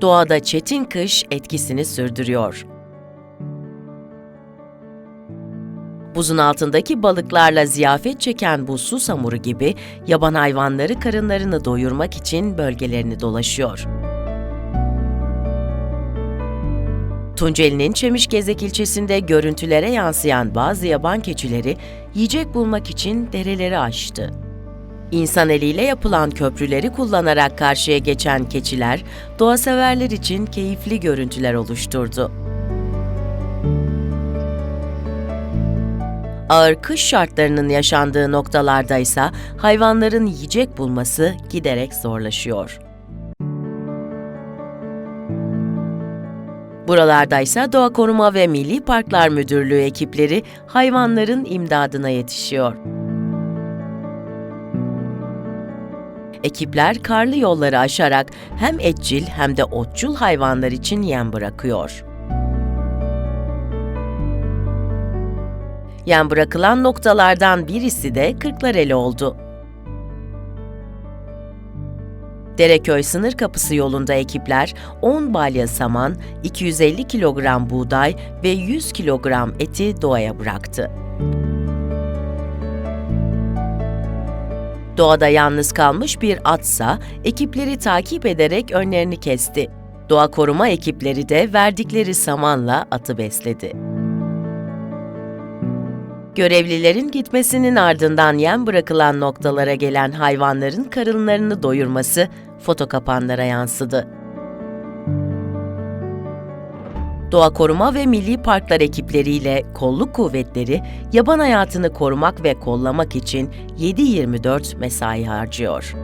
Doğada çetin kış etkisini sürdürüyor. Buzun altındaki balıklarla ziyafet çeken bu susamuru gibi yaban hayvanları karınlarını doyurmak için bölgelerini dolaşıyor. Tunceli'nin Çemişgezek ilçesinde görüntülere yansıyan bazı yaban keçileri yiyecek bulmak için dereleri aştı. İnsan eliyle yapılan köprüleri kullanarak karşıya geçen keçiler, doğaseverler için keyifli görüntüler oluşturdu. Ağır kış şartlarının yaşandığı noktalarda ise hayvanların yiyecek bulması giderek zorlaşıyor. Buralarda ise Doğa Koruma ve Milli Parklar Müdürlüğü ekipleri hayvanların imdadına yetişiyor. Ekipler karlı yolları aşarak hem etçil hem de otçul hayvanlar için yem bırakıyor. Yem bırakılan noktalardan birisi de Kırklareli oldu. Dereköy sınır kapısı yolunda ekipler 10 balya saman, 250 kilogram buğday ve 100 kilogram eti doğaya bıraktı. Doğada yalnız kalmış bir atsa ekipleri takip ederek önlerini kesti. Doğa koruma ekipleri de verdikleri samanla atı besledi. Görevlilerin gitmesinin ardından yem bırakılan noktalara gelen hayvanların karınlarını doyurması foto kapanlara yansıdı. Doğa Koruma ve Milli Parklar ekipleriyle kolluk kuvvetleri yaban hayatını korumak ve kollamak için 7-24 mesai harcıyor.